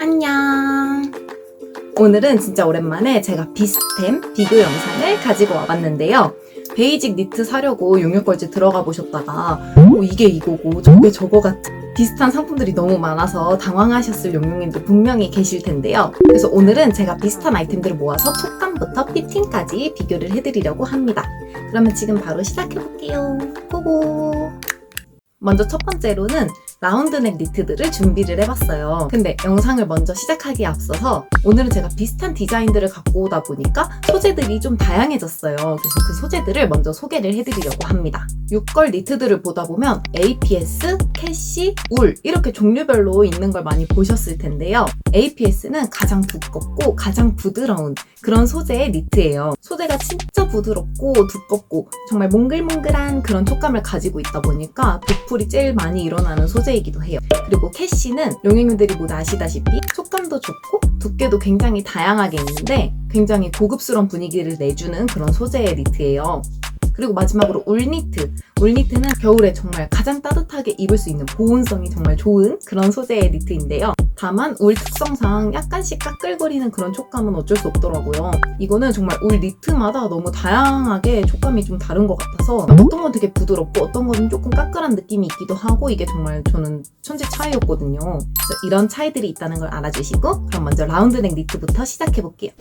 안녕. 오늘은 진짜 오랜만에 제가 비스템 비교 영상을 가지고 와봤는데요. 베이직 니트 사려고 용역걸즈 들어가 보셨다가 어, 이게 이거고 저게 저거 같은 비슷한 상품들이 너무 많아서 당황하셨을 용용님도 분명히 계실 텐데요. 그래서 오늘은 제가 비슷한 아이템들을 모아서 촉감부터 피팅까지 비교를 해드리려고 합니다. 그러면 지금 바로 시작해볼게요. 고고! 먼저 첫 번째로는 라운드넥 니트들을 준비를 해봤어요. 근데 영상을 먼저 시작하기에 앞서서 오늘은 제가 비슷한 디자인들을 갖고 오다 보니까 소재들이 좀 다양해졌어요. 그래서 그 소재들을 먼저 소개를 해드리려고 합니다. 6걸 니트들을 보다 보면 APS, 캐시, 울 이렇게 종류별로 있는 걸 많이 보셨을 텐데요. APS는 가장 두껍고 가장 부드러운 그런 소재의 니트예요. 소재가 진짜 부드럽고 두껍고 정말 몽글몽글한 그런 촉감을 가지고 있다 보니까 도풀이 제일 많이 일어나는 소재 이기도 해요. 그리고 캐시는 용행님들이 모두 아시다시피 촉감도 좋고 두께도 굉장히 다양하게 있는데 굉장히 고급스러운 분위기를 내주는 그런 소재의 니트예요. 그리고 마지막으로 울니트. 울니트는 겨울에 정말 가장 따뜻하게 입을 수 있는 보온성이 정말 좋은 그런 소재의 니트인데요. 다만 울 특성상 약간씩 까끌거리는 그런 촉감은 어쩔 수 없더라고요. 이거는 정말 울 니트마다 너무 다양하게 촉감이 좀 다른 것 같아서 어떤 건 되게 부드럽고 어떤 건 조금 까끌한 느낌이 있기도 하고 이게 정말 저는 천지 차이였거든요. 이런 차이들이 있다는 걸 알아주시고 그럼 먼저 라운드넥 니트부터 시작해볼게요.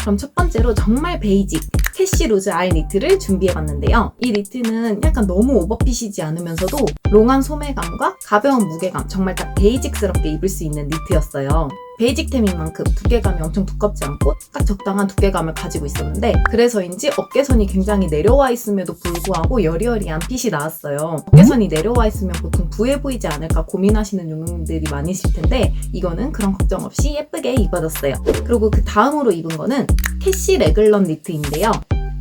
그럼 첫 번째로 정말 베이직 캐시 루즈 아이 니트를 준비해봤는데요. 이 니트는 약간 너무 오버핏이지 않으면서도 롱한 소매감과 가벼운 무게감 정말 딱 베이직스럽게 입을 수 있는 니트였어요. 베이직템인 만큼 두께감이 엄청 두껍지 않고 딱 적당한 두께감을 가지고 있었는데 그래서인지 어깨선이 굉장히 내려와 있음에도 불구하고 여리여리한 핏이 나왔어요. 어깨선이 내려와 있으면 보통 부해 보이지 않을까 고민하시는 용님들이 많으실 텐데 이거는 그런 걱정 없이 예쁘게 입어졌어요. 그리고 그 다음으로 입은 거는 캐시 레글런 니트인데요.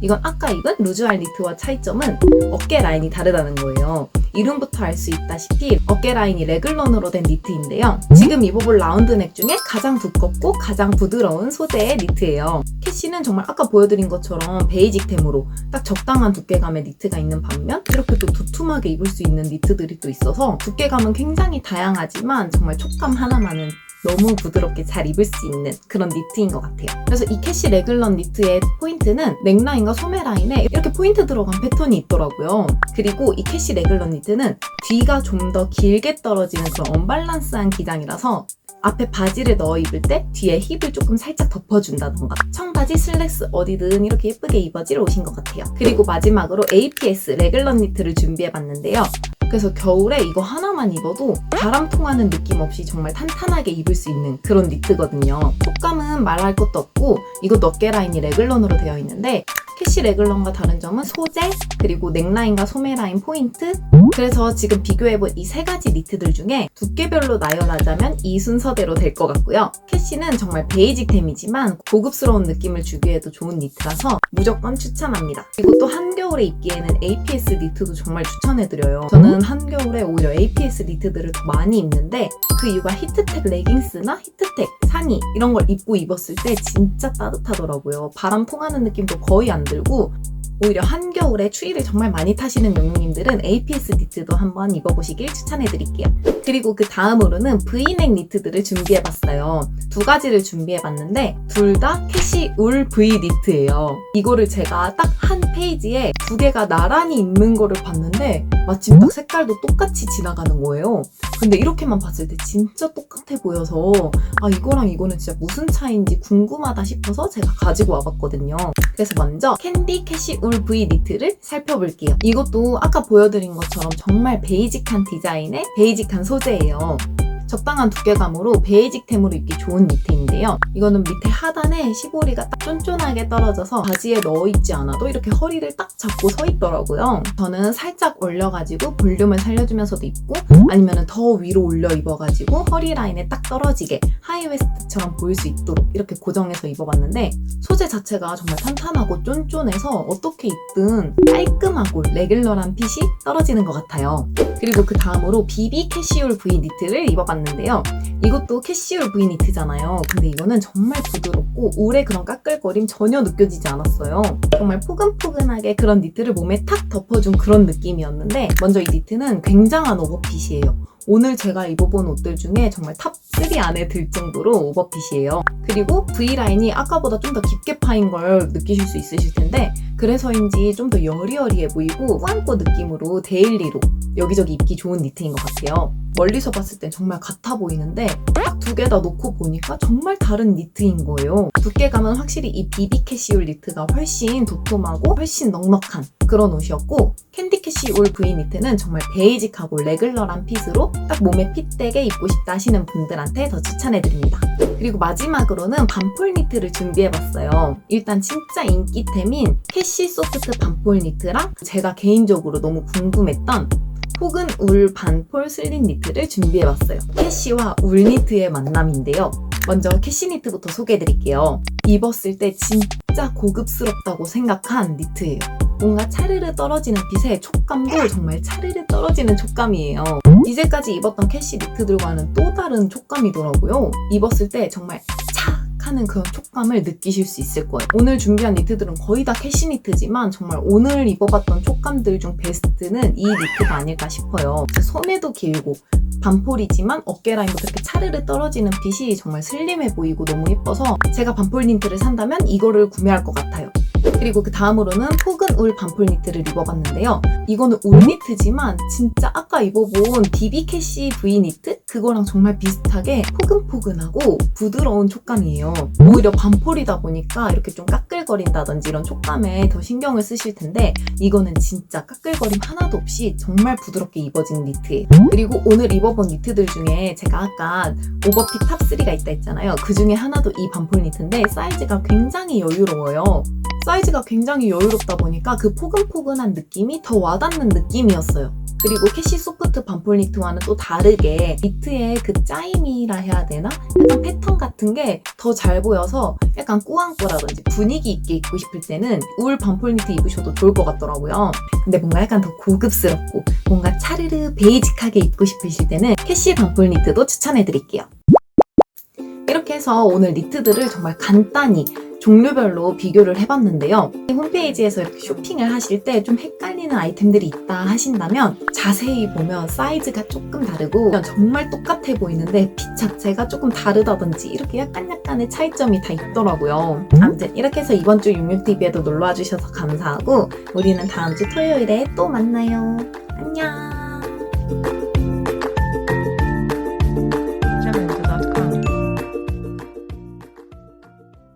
이건 아까 입은 루즈알 니트와 차이점은 어깨 라인이 다르다는 거예요. 이름부터 알 수 있다시피 어깨 라인이 레글런으로 된 니트인데요. 지금 입어볼 라운드넥 중에 가장 두껍고 가장 부드러운 소재의 니트예요. 캐시는 정말 아까 보여드린 것처럼 베이직템으로 딱 적당한 두께감의 니트가 있는 반면 이렇게 또 두툼하게 입을 수 있는 니트들이 또 있어서 두께감은 굉장히 다양하지만 정말 촉감 하나만은 너무 부드럽게 잘 입을 수 있는 그런 니트인 것 같아요. 그래서 이 캐시 레글런 니트의 포인트는 넥라인과 소매 라인에 이렇게 포인트 들어간 패턴이 있더라고요. 그리고 이 캐시 레글런 니트는 뒤가 좀 더 길게 떨어지는 그런 언밸런스한 기장이라서 앞에 바지를 넣어 입을 때 뒤에 힙을 조금 살짝 덮어준다던가 청바지, 슬랙스 어디든 이렇게 예쁘게 입어질 옷인 것 같아요. 그리고 마지막으로 APS 레글런 니트를 준비해봤는데요. 그래서 겨울에 이거 하나만 입어도 바람 통하는 느낌 없이 정말 탄탄하게 입을 수 있는 그런 니트거든요. 촉감은 말할 것도 없고 이것도 어깨 라인이 레글런으로 되어 있는데 캐시 레글런과 다른 점은 소재, 그리고 넥라인과 소매 라인 포인트. 그래서 지금 비교해본 이 세 가지 니트들 중에 두께별로 나열하자면 이 순서대로 될 것 같고요. 캐시는 정말 베이직템이지만 고급스러운 느낌을 주기에도 좋은 니트라서 무조건 추천합니다. 그리고 또 한겨울에 입기에는 APS 니트도 정말 추천해드려요. 저는 한겨울에 오히려 APS 니트들을 더 많이 입는데 그 이유가 히트텍 레깅스나 히트텍 상의 이런 걸 입고 입었을 때 진짜 따뜻하더라고요. 바람 통하는 느낌도 거의 안 들고 오히려 한겨울에 추위를 정말 많이 타시는 용님들은 APS 니트도 한번 입어보시길 추천해드릴게요. 그리고 그 다음으로는 V넥 니트들을 준비해봤어요. 두 가지를 준비해봤는데 둘 다 캐시 울 V 니트예요. 이거를 제가 딱 한 페이지에 두 개가 나란히 있는 거를 봤는데 마침 딱 색깔도 똑같이 지나가는 거예요. 근데 이렇게만 봤을 때 진짜 똑같아 보여서 아 이거랑 이거는 진짜 무슨 차이인지 궁금하다 싶어서 제가 가지고 와봤거든요. 그래서 먼저 캔디 캐시 울 V 니트를 살펴볼게요. 이것도 아까 보여드린 것처럼 정말 베이직한 디자인의 베이직한 소재예요. 적당한 두께감으로 베이직템으로 입기 좋은 니트인데요. 이거는 밑에 하단에 시보리가 딱 쫀쫀하게 떨어져서 바지에 넣어 입지 않아도 이렇게 허리를 딱 잡고 서 있더라고요. 저는 살짝 올려가지고 볼륨을 살려주면서도 입고 아니면 더 위로 올려 입어가지고 허리 라인에 딱 떨어지게 하이웨스트처럼 보일 수 있도록 이렇게 고정해서 입어봤는데 소재 자체가 정말 탄탄하고 쫀쫀해서 어떻게 입든 깔끔하고 레귤러한 핏이 떨어지는 것 같아요. 그리고 그 다음으로 비비 캐시올 V 니트를 입어봤는데 입어봤는데요. 이것도 캐시율 V 니트잖아요. 근데 이거는 정말 부드럽고 울의 그런 까끌거림 전혀 느껴지지 않았어요. 정말 포근포근하게 그런 니트를 몸에 탁 덮어준 그런 느낌이었는데 먼저 이 니트는 굉장한 오버핏이에요. 오늘 제가 입어본 옷들 중에 정말 탑3 안에 들 정도로 오버핏이에요. 그리고 V라인이 아까보다 좀 더 깊게 파인 걸 느끼실 수 있으실 텐데 그래서인지 좀 더 여리여리해 보이고 꾸안꾸 느낌으로 데일리로 여기저기 입기 좋은 니트인 것 같아요. 멀리서 봤을 땐 정말 같아 보이는데 딱 두 개 다 놓고 보니까 정말 다른 니트인 거예요. 두께감은 확실히 이 비비 캐시울 니트가 훨씬 도톰하고 훨씬 넉넉한 그런 옷이었고 캔디 캐시울 V 니트는 정말 베이직하고 레귤러한 핏으로 딱 몸에 핏되게 입고 싶다 하시는 분들한테 더 추천해드립니다. 그리고 마지막으로는 반폴 니트를 준비해봤어요. 일단 진짜 인기템인 캐시 소프트 반폴 니트랑 제가 개인적으로 너무 궁금했던 혹은 울 반폴 슬릿 니트를 준비해봤어요. 캐시와 울 니트의 만남인데요. 먼저 캐시 니트부터 소개해드릴게요. 입었을 때 진짜 고급스럽다고 생각한 니트예요. 뭔가 차르르 떨어지는 핏의 촉감도 정말 차르르 떨어지는 촉감이에요. 이제까지 입었던 캐시 니트들과는 또 다른 촉감이더라고요. 입었을 때 정말 착 하는 그런 촉감을 느끼실 수 있을 거예요. 오늘 준비한 니트들은 거의 다 캐시 니트지만 정말 오늘 입어봤던 촉감들 중 베스트는 이 니트가 아닐까 싶어요. 소매도 길고 반폴이지만 어깨 라인부터 이렇게 차르르 떨어지는 핏이 정말 슬림해 보이고 너무 예뻐서 제가 반폴 니트를 산다면 이거를 구매할 것 같아요. 그리고 그 다음으로는 폭은 울 반폴 니트를 입어봤는데요. 이거는 울 니트지만 진짜 아까 입어본 비비 캐시 V 니트? 그거랑 정말 비슷하게 포근포근하고 부드러운 촉감이에요. 오히려 반폴이다 보니까 이렇게 좀 까끌거린다든지 이런 촉감에 더 신경을 쓰실 텐데 이거는 진짜 까끌거림 하나도 없이 정말 부드럽게 입어진 니트예요. 그리고 오늘 입어본 니트들 중에 제가 아까 오버핏 탑3가 있다 했잖아요. 그 중에 하나도 이 반폴 니트인데 사이즈가 굉장히 여유로워요. 사이즈가 굉장히 여유롭다 보니까 그 포근포근한 느낌이 더 와닿는 느낌이었어요. 그리고 캐시 소프트 반폴 니트와는 또 다르게 니트의 그 짜임이라 해야 되나? 약간 패턴 같은 게 더 잘 보여서 약간 꾸안꾸라든지 분위기 있게 입고 싶을 때는 울 반폴 니트 입으셔도 좋을 것 같더라고요. 근데 뭔가 약간 더 고급스럽고 뭔가 차르르 베이직하게 입고 싶으실 때는 캐시 반폴 니트도 추천해드릴게요. 이렇게 해서 오늘 니트들을 정말 간단히 종류별로 비교를 해봤는데요. 홈페이지에서 이렇게 쇼핑을 하실 때 좀 헷갈리는 아이템들이 있다 하신다면 자세히 보면 사이즈가 조금 다르고 정말 똑같아 보이는데 핏 자체가 조금 다르다든지 이렇게 약간 약간의 차이점이 다 있더라고요. 아무튼 이렇게 해서 이번 주 육육TV에도 놀러와 주셔서 감사하고 우리는 다음 주 토요일에 또 만나요. 안녕.